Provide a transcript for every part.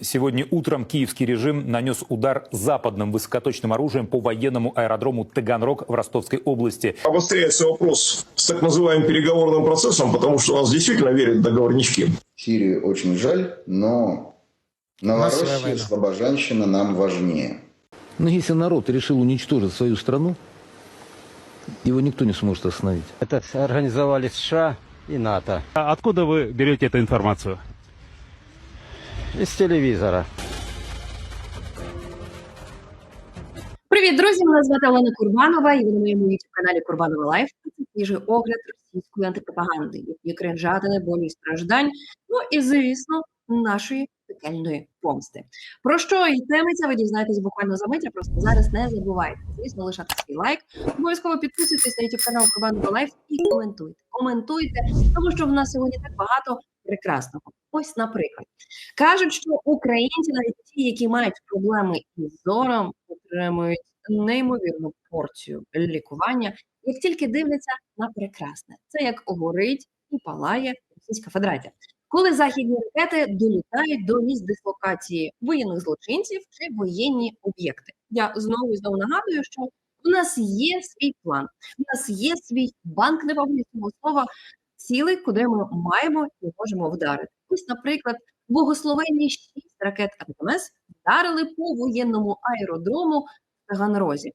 Сегодня утром киевский режим нанес удар западным высокоточным оружием по военному аэродрому Таганрог в Ростовской области. Обостряется вопрос с так называемым переговорным процессом, потому что у нас действительно верят договорнички. Сирию очень жаль, но Новороссия, Слобожанщина нам важнее. Но если народ решил уничтожить свою страну, его никто не сможет остановить. Это организовали США и НАТО А откуда вы берете эту информацию? Из телевізора. Привіт, друзі! Мене звати Олена Курбанова, і ви на моєму youtube каналі Курбанова Лайф. Це свіжий огляд російської антипропаганди, які кринжатини, болі страждань. Ну і звісно, нашої пекельної помсти. Про що йтиметься, ви дізнаєтесь буквально за мить. а Просто зараз не забувайте. Звісно, лишати свій лайк. Обов'язково підписуйтесь на youtube канал Курбанова Лайф і коментуйте. Коментуйте, тому що в нас сьогодні так багато прекрасного. Ось, наприклад, кажуть, що українці, навіть ті, які мають проблеми із зором, отримують неймовірну порцію лікування, як тільки дивляться на прекрасне. Це як горить і палає Російська Федерація. Коли західні ракети долітають до місць дислокації воєнних злочинців чи воєнні об'єкти. Я знову і знову нагадую, що в нас є свій план, в нас є свій банк непублічного слова, цілий, куди ми маємо і можемо вдарити. Ось, наприклад, богословенні шість ракет АТМС вдарили по воєнному аеродрому в Таганрозі.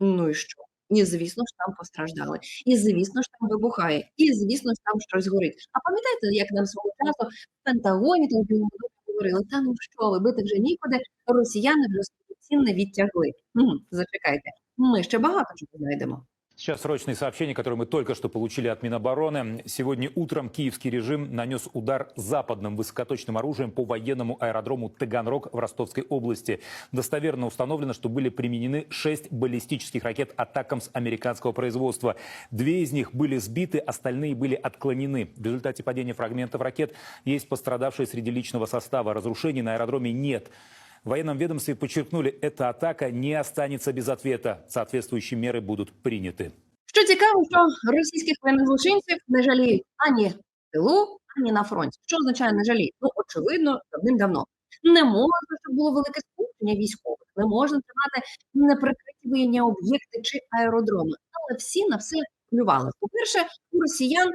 Ну і що? І звісно ж там постраждали, і звісно ж там вибухає, і звісно ж там щось горить. А пам'ятаєте, як нам свого часу в Пентагоні та в Білому домі говорили, та ну що ви бити вже нікуди, росіяни вже ціни відтягли. М, Зачекайте, ми ще багато чого знайдемо. Сейчас срочные сообщения, которые мы только что получили от Минобороны. Сегодня утром киевский режим нанес удар западным высокоточным оружием по военному аэродрому Таганрог в Ростовской области. Достоверно установлено, что были применены шесть баллистических ракет «Атакамс» американского производства. Две из них были сбиты, остальные были отклонены. В результате падения фрагментов ракет есть пострадавшие среди личного состава. Разрушений на аэродроме нет. В военном ведомстве подчеркнули, эта атака не останется без ответа. Соответствующие меры будут приняты. Що цікаво, що російських воєнних злочинців не жаліють ані в тилу, ані на фронті. Що означає не жаліють? Ну, очевидно, давним-давно. Не можна, щоб було велике скупчення військових, не можна тримати неприкриті воєнні об'єкти чи аеродроми. Але всі на все плювали. По-перше, у росіян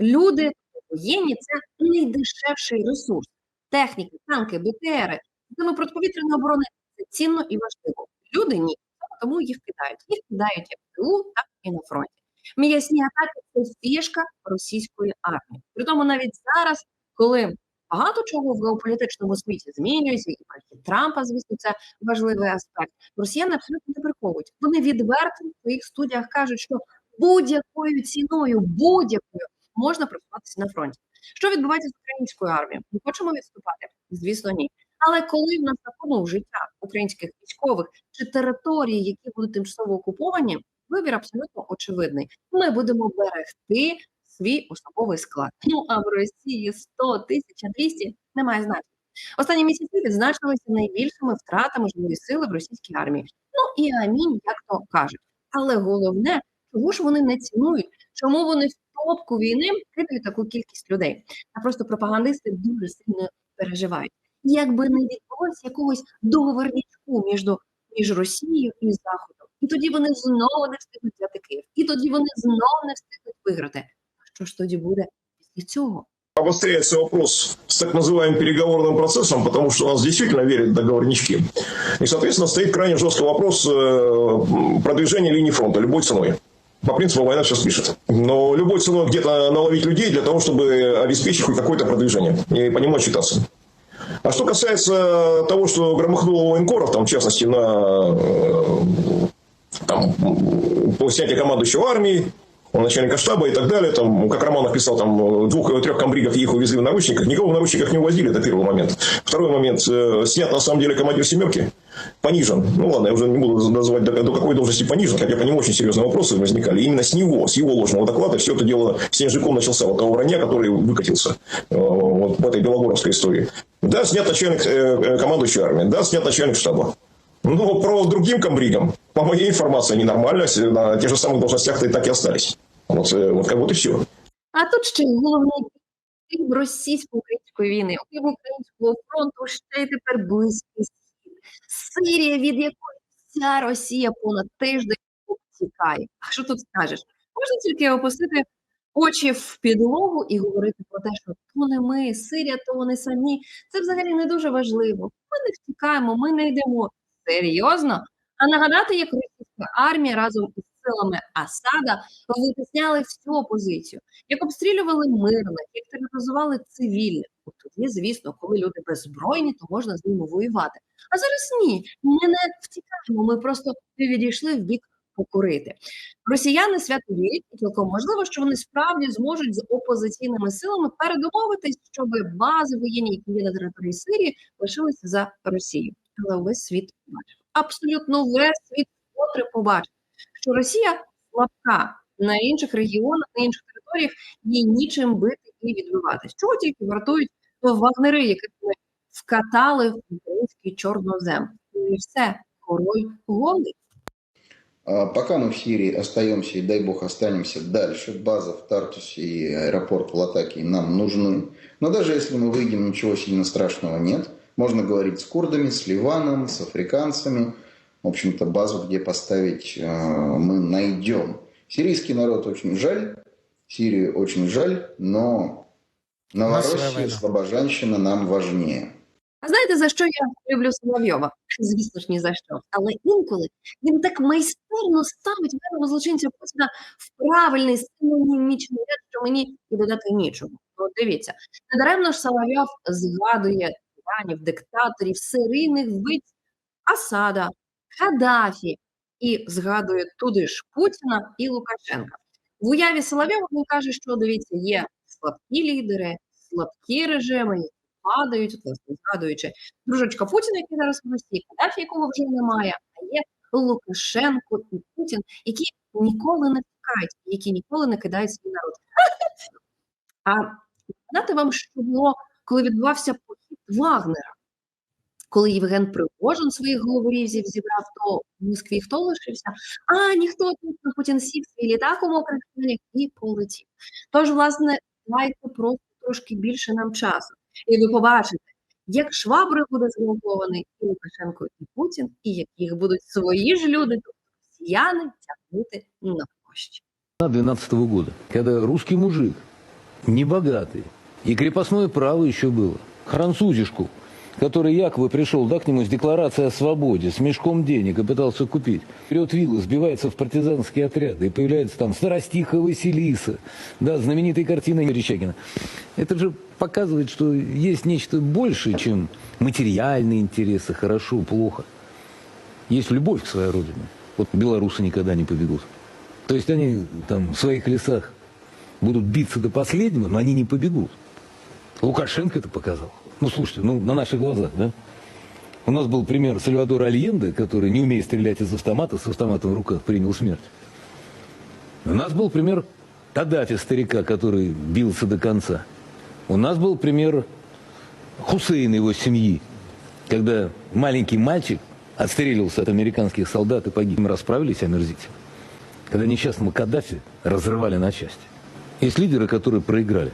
люди воєнні це найдешевший ресурс. Техніки, танки, БТРи, системи протиповітряної оборони це цінно і важливо. Люди ні, тому їх кидають. Їх кидають як в тилу, так і на фронті. М'ясні атаки це фішка російської армії. Притому навіть зараз, коли багато чого в геополітичному світі змінюється, і прихід Трампа, звісно, це важливий аспект. Росіяни абсолютно не приховують. Вони відверто в своїх студіях кажуть, що будь-якою ціною, будь-якою можна просуватися на фронті. Що відбувається з українською армією? Ми хочемо відступати? Звісно, ні. Але коли в нас закону життя українських військових чи території, які будуть тимчасово окуповані, вибір абсолютно очевидний. Ми будемо берегти свій особовий склад. Ну а в Росії 100, 1200 немає значення. Останні місяці відзначилися найбільшими втратами живої сили в російській армії. Ну і амінь, як то кажуть. Але головне, чому ж вони не цінують, чому вони в топку війни кидають таку кількість людей? А просто пропагандисти дуже сильно переживають Якби не відбулося якогось договорничку між, між Росією і Заходом. І тоді вони знову не встигнуть взяти Київ. І тоді вони знову не встигнуть виграти. А що ж тоді буде після цього? Обостряется вопрос с так называемым переговорным процессом, потому что у нас действительно верят в договорнички. И, соответственно, стоит крайне жесткий вопрос э, продвижения линии фронта любой ценой. По принципу война все спишет. Но любой ценой где-то наловить людей для того, чтобы обеспечить хоть какое-то продвижение и по нему отчитаться. А что касается того, что громыхнуло военкоров, там, в частности, на э, там, по снятию командующего армии, у начальника штаба и так далее, там, как Романов писал, там, двух-трех комбригов их увезли в наручниках, никого в наручниках не увозили, это первый момент. Второй момент, э, снят на самом деле командир «семерки», понижен. Ну ладно, я уже не буду называть до, до какой должности понижен, хотя по нему очень серьезные вопросы возникали. Именно с него, с его ложного доклада все это дело снежиком начался, вот того вранья, который выкатился э, вот в этой белогоровской истории. Да, снят начальник э, э, командующей армии, да, снят начальник штаба. Ну, про другим комбригам, по моей информации, они нормально, на тех же самых должностях-то и так и остались. Вот, э, вот как и все. А тут ще головний окрім російсько-української війни, окрім українського фронту, ще й тепер близький схід. Сирія, від якої вся Росія понад тиждень тікає. А що тут скажеш? Можна тільки опустити очі в підлогу і говорити про те, що то не ми, Сирія, то вони самі. Це взагалі не дуже важливо. Ми не втікаємо, ми не йдемо. Серйозно? А нагадати, як російська армія разом із силами Асада витисняли всю опозицію, як обстрілювали мирних, як тероризували цивільних. От Тоді, звісно, коли люди беззбройні, то можна з ними воювати. А зараз ні, ми не втікаємо, ми просто відійшли в бік покурити. Росіяни свято вірять, і цілком можливо, що вони справді зможуть з опозиційними силами передомовитись, щоб бази воєнні, які є на території Сирії, лишилися за Росією Але весь світ побачив. Абсолютно весь світ вкотре побачив, що Росія слабка на інших регіонах, на інших територіях їй нічим бити і відбиватись. Чого тільки вартують вагнери, яких ми вкатали в український чорнозем. І все, король голий. А Пока мы в Сирии остаемся, и дай бог останемся дальше, база в Тартусе и аэропорт в Латакии нам нужны. Но даже если мы выйдем, ничего сильно страшного нет. Можно говорить с курдами, с Ливаном, с африканцами. В общем-то, базу, где поставить, э, мы найдем. Сирийский народ очень жаль, Сирию очень жаль, но Новороссия, слабожанщина нам важнее. А знаєте, за що я люблю Соловйова? Звісно ж, ні за що. Але інколи він так майстерно ставить мене злочинця Путіна в правильний синонімічний ряд, що мені і додати нічого. От дивіться, недаремно ж Соловйов згадує тиранів, диктаторів, серійних вбивць Асада, Каддафі і згадує туди ж Путіна і Лукашенка. В уяві Соловйова він каже, що дивіться, є слабкі лідери, слабкі режими, які падають, власне, згадуючи дружечка Путіна, який зараз в Росії, Каддафі, якого вже немає, а є Лукашенко і Путін, які ніколи не втікають, які ніколи не кидають свій народ. А нагадати вам, що було, коли відбувався Вагнера, коли Євген Пригожин своїх головорізів зібрав, то в Москві хто лишився? А ніхто Путін сів свій літак у мокрих штанях і полетів. Тож, власне, дайте просто трошки більше нам часу. І ви побачите, як швабри буде згрупований і Лукашенко, і Путін, і як їх будуть свої ж люди, тобто росіяни, тягнути на площі. 12 года, когда русский мужик, небогатый, и крепостное право еще было, французишку, который якобы пришел да, к нему с декларацией о свободе, с мешком денег и пытался купить. Берет виллы, сбивается в партизанские отряды, и появляется там Старостиха Василиса, да, знаменитые картины Верещагина. Это же показывает, что есть нечто большее, чем материальные интересы, хорошо, плохо. Есть любовь к своей родине. Вот белорусы никогда не побегут. То есть они там в своих лесах будут биться до последнего, но они не побегут. Лукашенко это показал. Ну, слушайте, ну, на наших глазах, да? У нас был пример Сальвадора Альенде, который, не умея стрелять из автомата, с автоматом в руках принял смерть. У нас был пример Каддафи, старика, который бился до конца. У нас был пример Хусейна, его семьи, когда маленький мальчик отстрелился от американских солдат и погиб. Мы расправились омерзительно. Когда несчастного Каддафи разрывали на части. Есть лидеры, которые проиграли.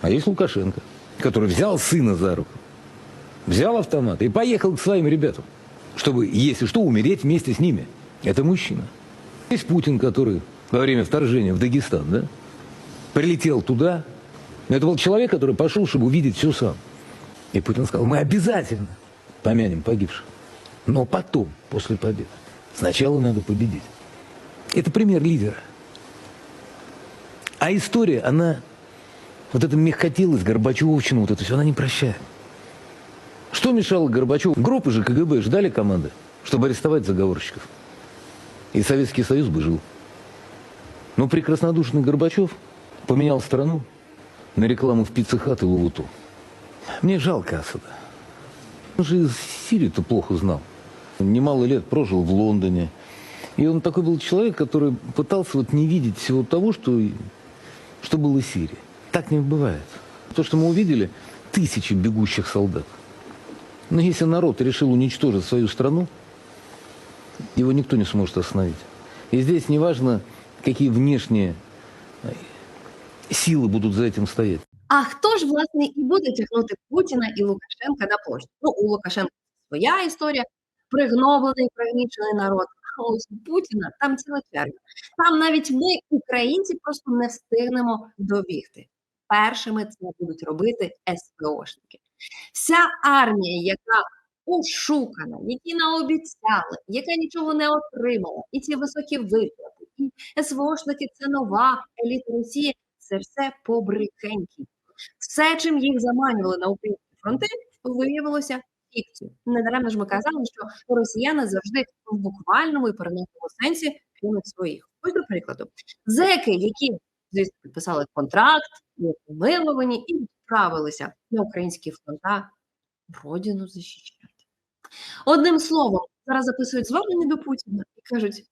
А есть Лукашенко, который взял сына за руку, взял автомат и поехал к своим ребятам, чтобы, если что, умереть вместе с ними. Это мужчина. Есть Путин, который во время вторжения в Дагестан, да, прилетел туда. Это был человек, который пошел, чтобы увидеть все сам. И Путин сказал, мы обязательно помянем погибших. Но потом, после победы. Сначала надо победить. Это пример лидера. А история, она, вот эта мягкотелость, Горбачевщина, вот это все, она не прощает. Что мешало Горбачеву? Группы же КГБ ждали команды, чтобы арестовать заговорщиков. И Советский Союз бы жил. Но прекраснодушный Горбачев поменял страну на рекламу в пиццехат и Лулуту. Мне жалко Асада. Он же из Сирии-то плохо знал. Немало лет прожил в Лондоне. И он такой был человек, который пытался вот не видеть всего того, что, что было в Сирии. Так не бывает. То, что мы увидели, тысячи бегущих солдат. Но если народ решил уничтожить свою страну, его никто не сможет остановить. И здесь неважно, какие внешние э, силы будут за этим стоять. А хто ж, власне, і буде тягнути Путіна і Лукашенка на площу? Ну, у Лукашенка своя історія, пригноблений, пригнічений народ. А ось у Путіна там ціла черга. Там навіть ми, українці, просто не встигнемо добігти. Першими це будуть робити СПОшники. Вся армія, яка ошукана, які наобіцяли, яка нічого не отримала, і ці високі виплати, і СВОшники це нова еліта Росії, це все побрехеньки. Все, чим їх заманювали на українські фронти, виявилося фікцією. Недаремно ж ми казали, що росіяни завжди в буквальному і переносному сенсі кинуть своїх. Ось до прикладу, зеки, які звісно підписали контракт, були помиловані і відправилися на українські фронта родину захищати. Одним словом, зараз записують звернення до Путіна і кажуть: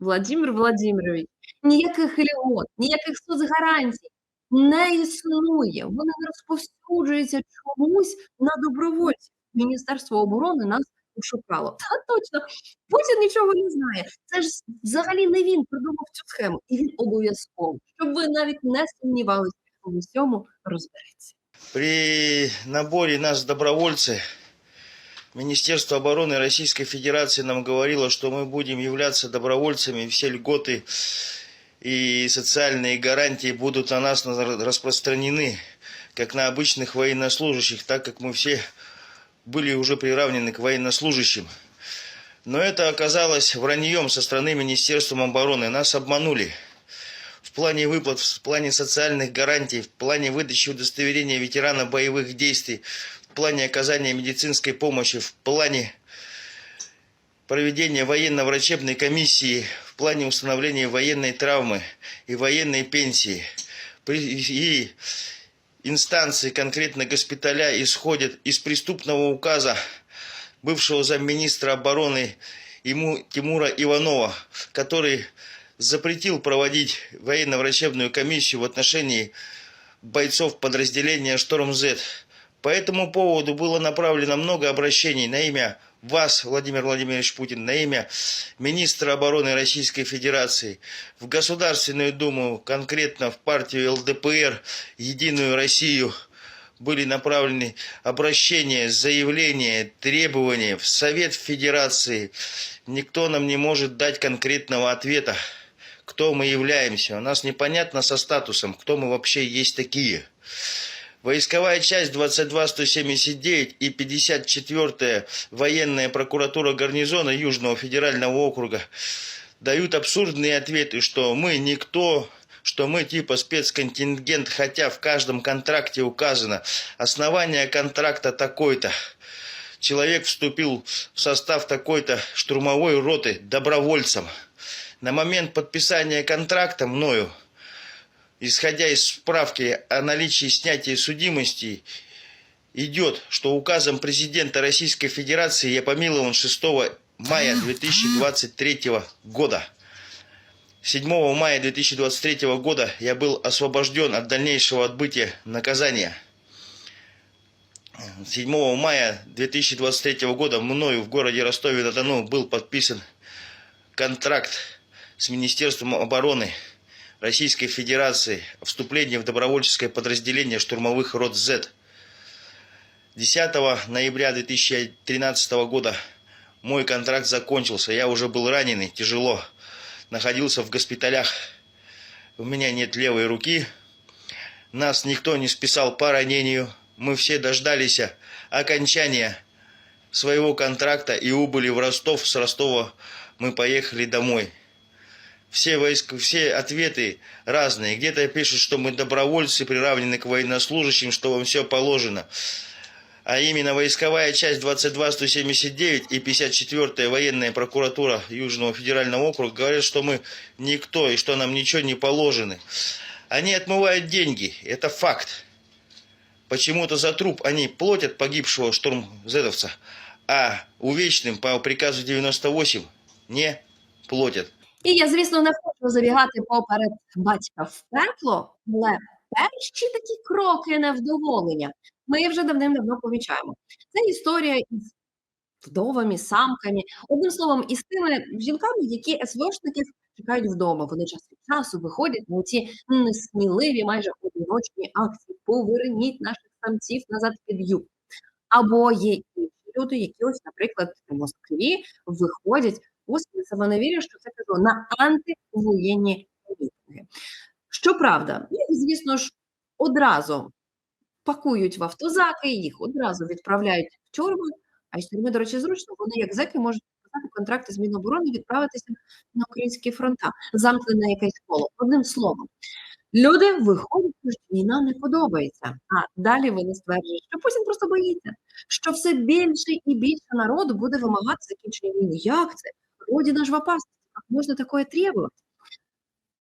Владимир Владимирович, ніяких льгот, ніяких соцгарантій не існує. Вони не розповсюджуються чомусь на добровольців. Міністерство оборони нас ошукало. Та точно, Путін нічого не знає. Це ж взагалі не він придумав цю схему, і він обов'язково, щоб ви навіть не сумнівалися, у всьому розбереться. При наборе нас в добровольцы Министерство обороны Российской Федерации нам говорило, что мы будем являться добровольцами, и все льготы и социальные гарантии будут на нас распространены, как на обычных военнослужащих, так как мы все были уже приравнены к военнослужащим. Но это оказалось враньем со стороны Министерства обороны. Нас обманули в плане выплат, в плане социальных гарантий, в плане выдачи удостоверения ветерана боевых действий, в плане оказания медицинской помощи, в плане проведения военно-врачебной комиссии, в плане установления военной травмы и военной пенсии. И инстанции, конкретно госпиталя, исходят из преступного указа бывшего замминистра обороны ему Тимура Иванова, который запретил проводить военно-врачебную комиссию в отношении бойцов подразделения «Шторм-З». По этому поводу было направлено много обращений на имя вас, Владимир Владимирович Путин, на имя министра обороны Российской Федерации, в Государственную Думу, конкретно в партию ЛДПР, Единую Россию, были направлены обращения, заявления, требования в Совет Федерации. Никто нам не может дать конкретного ответа, кто мы являемся. У нас непонятно со статусом, кто мы вообще есть такие. Войсковая часть 22179 и 54-я военная прокуратура гарнизона Южного федерального округа дают абсурдные ответы, что мы никто, что мы типа спецконтингент, хотя в каждом контракте указано основание контракта такой-то. Человек вступил в состав такой-то штурмовой роты добровольцем. На момент подписания контракта мною исходя из справки о наличии снятия судимости, идет, что указом президента Российской Федерации я помилован 6 мая 2023 года. 7 мая 2023 года я был освобожден от дальнейшего отбытия наказания. 7 мая 2023 года мною в городе Ростове-на-Дону был подписан контракт с Министерством обороны Российской Федерации о вступлении в добровольческое подразделение штурмовых рот Z. 10 ноября 2013 года мой контракт закончился. Я уже был раненый, тяжело. Находился в госпиталях. У меня нет левой руки. Нас никто не списал по ранению. Мы все дождались окончания своего контракта и убыли в Ростов. С Ростова мы поехали домой. Все, войск, все ответы разные. Где-то пишут, что мы добровольцы, приравнены к военнослужащим, что вам все положено. А именно войсковая часть 22-179 и 54-я военная прокуратура Южного федерального округа говорят, что мы никто и что нам ничего не положено. Они отмывают деньги, это факт. Почему-то за труп они платят погибшего штурмзедовца, а увечным по приказу 98 не платят. І я, звісно, не хочу забігати поперед батька в пекло, але перші такі кроки невдоволення ми вже давним-давно помічаємо. Це історія із вдовами, самками, одним словом, із тими жінками, які СВОшників чекають вдома. Вони час від часу виходять на ці несміливі, майже одиночні акції. Поверніть наших самців назад під юб. Або є інші люди, які ось, наприклад, в Москві виходять, саме не вірю, що це кажу, на антивоєнні мітинги. Щоправда, їх, звісно ж, одразу пакують в автозаки, їх одразу відправляють в тюрми. А із тюрми, до речі, зручно, вони як зеки можуть підписати контракти з Міноборони, відправитися на українські фронта, замкнене якесь коло. Одним словом, люди виходять, кажуть, війна не подобається. А далі вони стверджують, що Путін просто боїться, що все більше і більше народу буде вимагати закінчення війни. Як це? Родина ж в опасності, як можна такое требувати?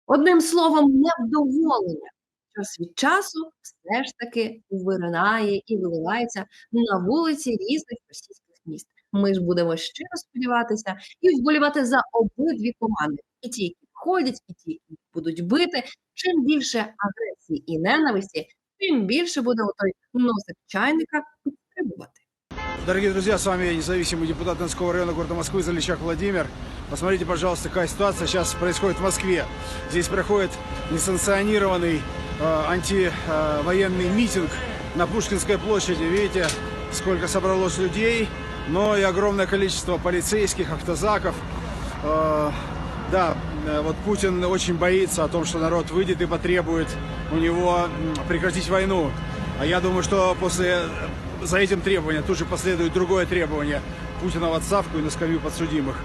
Одним словом, невдоволення час від часу все ж таки виринає і виливається на вулиці різних російських міст. Ми ж будемо щиро сподіватися і вболівати за обидві команди. І ті, які ходять, і ті, які будуть бити. Чим більше агресії і ненависті, тим більше буде той носик чайника. Дорогие друзья, с вами независимый депутат Донского района города Москвы Заличак Владимир. Посмотрите, пожалуйста, какая ситуация сейчас происходит в Москве. Здесь проходит несанкционированный э, антивоенный митинг на Пушкинской площади. Видите, сколько собралось людей, но и огромное количество полицейских, автозаков. Э, да, э, вот Путин очень боится о том, что народ выйдет и потребует у него прекратить войну. А я думаю, что после за этим требованием тут же последует другое требование Путина в отставку и на скамью подсудимых.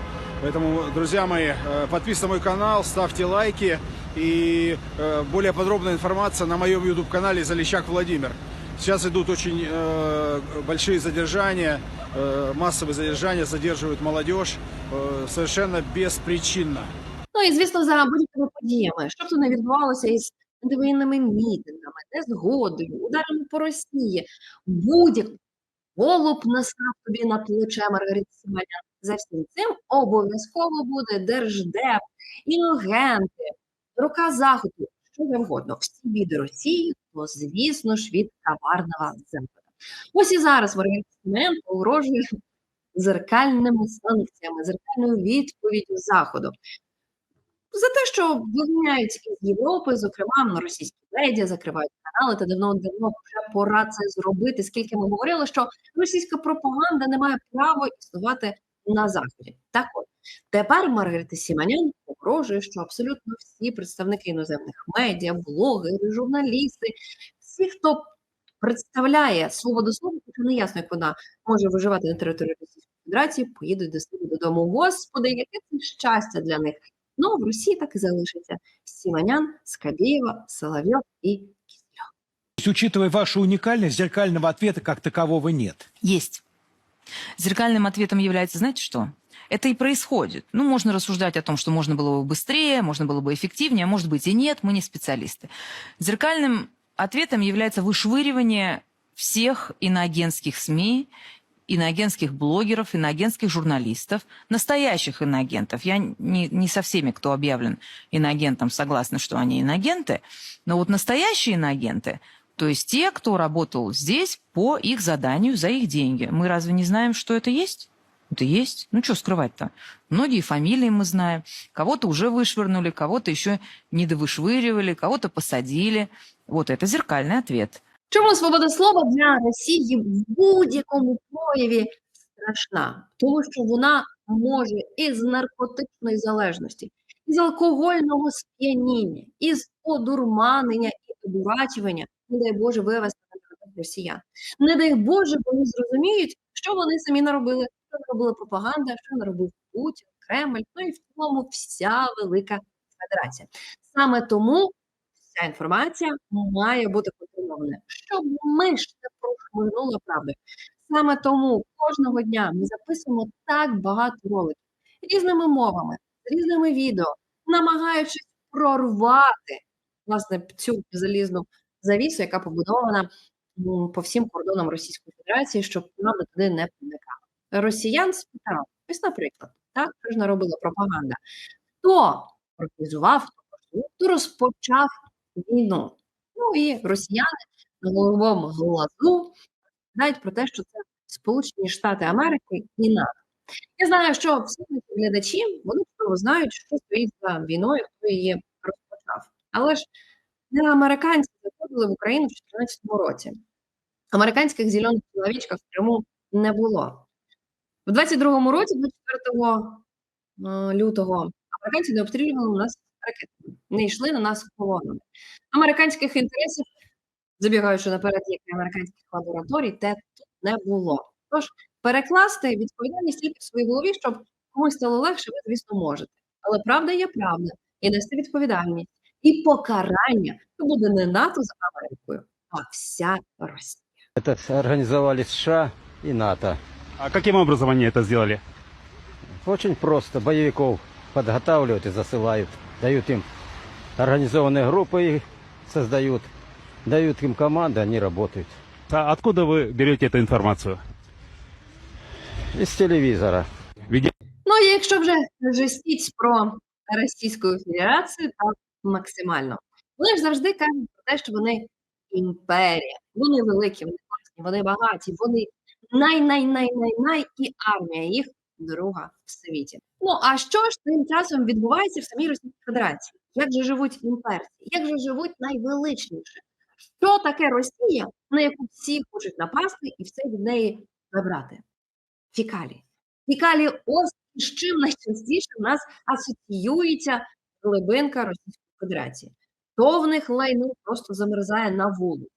Поэтому, друзья мои, э, подписывайтесь на мой канал, ставьте лайки и э, более подробная информация на моем YouTube-канале Залещак Владимир. Сейчас идут очень э, большие задержания, э, массовые задержания, задерживают молодежь э, совершенно беспричинно. Ну і звісно, за будь-якими подіями, що б то не відбувалося із антивоєнними мітингами, незгодою, ударами по Росії, будь-як голуб настав тобі на плече Маргарита Сіманян. За всім цим обов'язково буде держдеп, іногенти, рука заходу, що завгодно. Всі від Росії, то звісно ж від коварного Запада. Ось і зараз Маргарита Сіманян погрожує зеркальними санкціями, зеркальною відповіддю Заходу за те, що виганяють із Європи, зокрема на російські медіа, закривають канали, та давно давно вже пора це зробити. Скільки ми говорили, що російська пропаганда не має права існувати на заході. Так от тепер Маргарита Сіманян погрожує, що абсолютно всі представники іноземних медіа, блогери, журналісти, всі, хто представляє свободу слова, не ясно, як вона може виживати на території Російської Федерації, поїдуть до себе додому. Господи, яке це щастя для них! Ну, в Росії так і залишиться Сіманян, Скабєєва, Соловйов і Киселев. То есть, учитывая вашу уникальность, зеркального ответа как такового нет. Есть. Зеркальным ответом является, знаете что? Это и происходит. Ну, можно рассуждать о том, что можно было бы быстрее, можно было бы эффективнее, а может быть и нет, мы не специалисты. Зеркальным ответом является вышвыривание всех иноагентских СМИ, иноагентских блогеров, иноагентских журналистов, настоящих иноагентов. Я не, не со всеми, кто объявлен иноагентом, согласна, что они иноагенты, но вот настоящие иноагенты, то есть те, кто работал здесь по их заданию, за их деньги. Мы разве не знаем, что это есть? Это есть. Ну, что скрывать-то? Многие фамилии мы знаем. Кого-то уже вышвырнули, кого-то еще не довышвыривали, кого-то посадили. Вот это зеркальный ответ. Чому свобода слова для Росії в будь-якому прояві страшна? Тому що вона може із наркотичної залежності, із алкогольного сп'яніння, із одурманення і одурачування, не дай Боже, вивести на росіян. Не дай Боже, вони зрозуміють, що вони самі наробили, що наробила пропаганда, що наробив Путін, Кремль, ну і в цілому вся велика федерація. Саме тому ця інформація має бути контрольована, щоб ми ж не прошмигнула правди. Саме тому кожного дня ми записуємо так багато роликів різними мовами, різними відео, намагаючись прорвати власне цю залізну завісу, яка побудована по всім кордонам Російської Федерації, щоб правда туди не проникала. Росіян спитали, ось, наприклад, так що ж наробила пропаганда, хто організував, хто розпочав війну. Ну і росіяни на головому глазу знають про те, що це Сполучені Штати Америки і НАТО. Я знаю, що всі глядачі вони знають, що стоїть за війною, хто її розпочав. Але ж не американці заходили в Україну в 2014 році. Американських зелених чоловічків в Криму не було. В 22-му році, 24 е, лютого, американці не обстрілювали нас ракетами, не йшли на нас колонами. Американських інтересів, забігаючи наперед, як і американських лабораторій, те тут не було. Тож перекласти відповідальність тільки в своїй голові, щоб комусь стало легше, ви, звісно, можете. Але правда є правда, і нести відповідальність, і покарання то буде не НАТО за Америкою, а вся Росія. Это организовали США и НАТО. А каким образом они это сделали? Очень просто. Боевиков подготавливают и засылают. Дают им организованные группы их создают. Дают им команды, они работают. А откуда вы берете эту информацию? Из телевизора. Ведь Ну, і якщо вже жестіть про Російську Федерацію, то максимально. Вони ж завжди кажуть про те, що вони імперія, вони великі, вони класні, вони багаті, вони най-най-най-най-най і армія їх друга в світі. Ну а що ж тим часом відбувається в самій Російській Федерації? Як же живуть імперці? Як же живуть найвеличніше? Що таке Росія, на яку всі хочуть напасти і все від неї забрати? Фікалії. Фікалії ось з чим найчастіше в нас асоціюється глибинка Російської Федерації. То в них лайно просто замерзає на вулиці,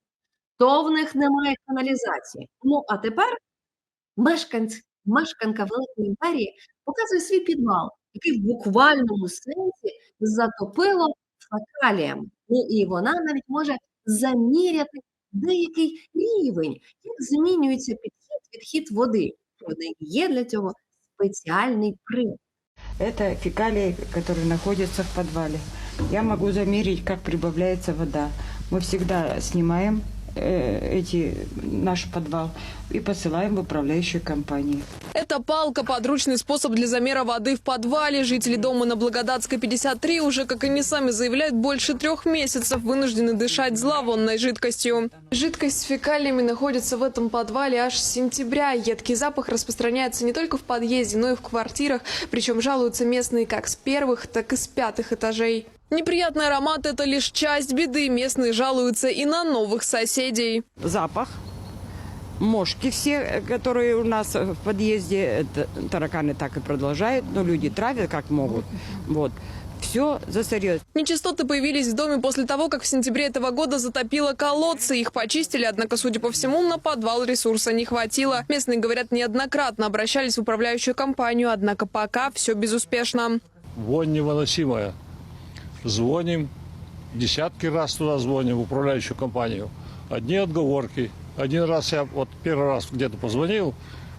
то в них немає каналізації. Ну а тепер мешканць, мешканка Великої імперії показує свій підвал, який в буквальному сенсі затопило фекаліями. Ну і вона навіть може заміряти деякий рівень, як змінюється підхід, відхід води. В неї є для цього спеціальний прилад. Это фекалии, которые находятся в подвале. Я могу замерить, как прибавляется вода. Мы всегда снимаем э, эти, наш подвал и посылаем в управляющую компанию. Это палка – подручный способ для замера воды в подвале. Жители дома на Благодатской 53 уже, как они сами заявляют, больше трех месяцев вынуждены дышать зловонной жидкостью. Жидкость с фекалиями находится в этом подвале аж с сентября. Едкий запах распространяется не только в подъезде, но и в квартирах. Причем жалуются местные как с первых, так и с пятых этажей. Неприятный аромат – это лишь часть беды. Местные жалуются и на новых соседей. Запах, мошки все, э, которые у нас в подъезде, это тараканы так и продолжают, но люди травят как могут. Вот. Все засорилось. Нечистоты появились в доме после того, как в сентябре этого года затопило колодцы. Их почистили, однако, судя по всему, на подвал ресурса не хватило. Местные, говорят, неоднократно обращались в управляющую компанию, однако пока все безуспешно. Вонь невыносимая. Звоним, десятки раз туда звоним, в управляющую компанию. Одни отговорки. Один раз я вот первый раз где-то позвонил,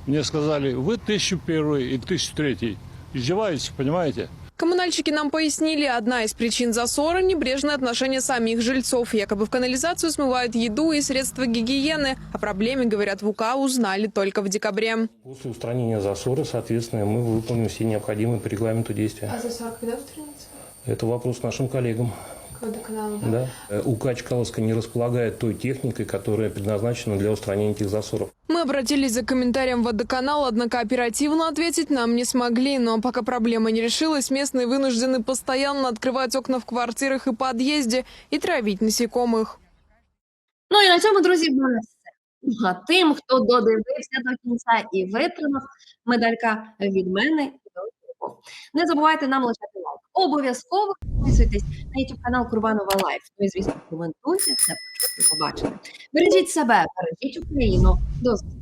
мне сказали, вы тысячу первый и тысячу третий. Издеваетесь, понимаете? Коммунальщики нам пояснили, одна из причин засора – небрежное отношение самих жильцов. Якобы в канализацию смывают еду и средства гигиены. О проблеме, говорят, в УК узнали только в декабре. После устранения засора, соответственно, мы выполним все необходимые по регламенту действия. А засор когда устранится? Это вопрос нашим коллегам. Да. Э, УК Чкаловска не располагает той техникой, которая предназначена для устранения этих засоров. Мы обратились за комментарием в водоканал, однако оперативно ответить нам не смогли. Но пока проблема не решилась, местные вынуждены постоянно открывать окна в квартирах и подъезде и травить насекомых. Ну і на цьому, друзі, в мене все. А тим, хто додивився до кінця і витримав, медалька від мене і до Любов. Не забувайте нам лишати лайк. Обов'язково підписуйтесь на YouTube канал Курбанова Лайф. Ну і звісно, коментуйте, це, побачити. Бережіть себе, бережіть Україну. До зустрічі.